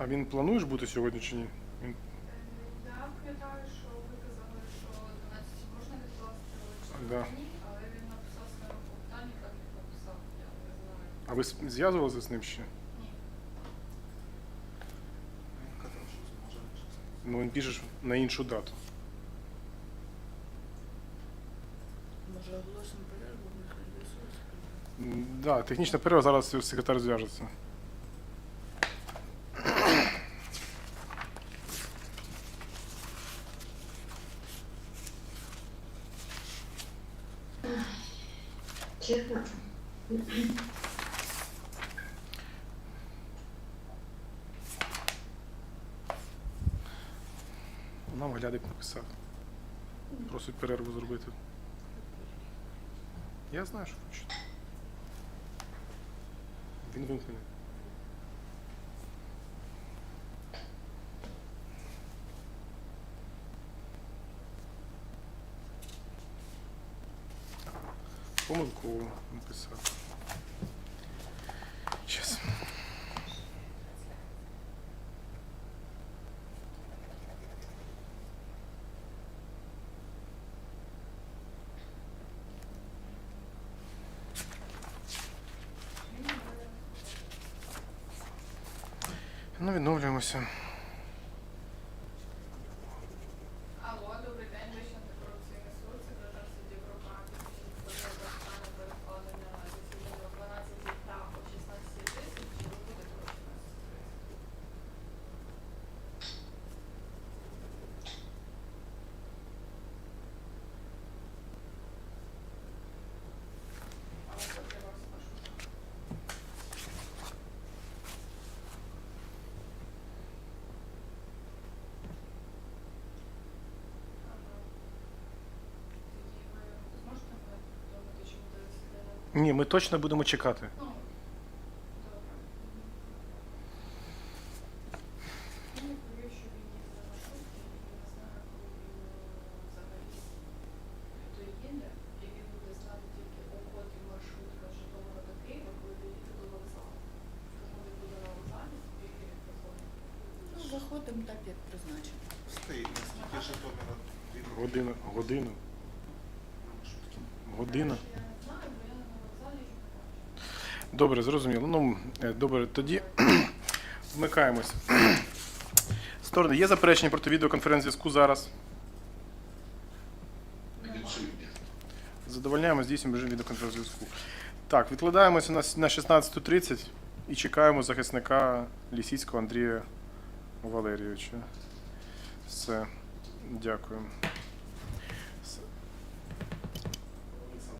А він плануєш бути сьогодні чи ні? Він... Я пам'ятаю, що ви казали, що 12 можна відкласти, чи Да. ні, але він написав своє питання, як він написав, я не знаю. А ви с- зв'язувалися з ним ще? Ні. Ну він пише на іншу дату. Може оголосимо перерву, нехай з'ясується. М, Да, технічна перерва, зараз секретар зв'яжеться. Чесно. Нам глядик написав. Просить перерву зробити. Я знаю, що хоче. Він вимкнений. Помилково написав. Щас. Ну, відновлюємося. На вокзалі і приходить. Ну, заходимо так, як призначено. Стоїть, наскільки Житомира годину, маршрутки. година. Я не знаю, бо я на вокзалі їх не бачу. Добре, зрозуміло. Ну, е, добре, тоді вмикаємось. Сторони, є заперечення проти відеоконференц-зв'язку зараз? Задовольняємо, здійснюємо режим відеоконференц-зв'язку. Так, відкладаємося на 16.30 і чекаємо захисника Лісіцького Андрія Валерійовича. Все, дякую.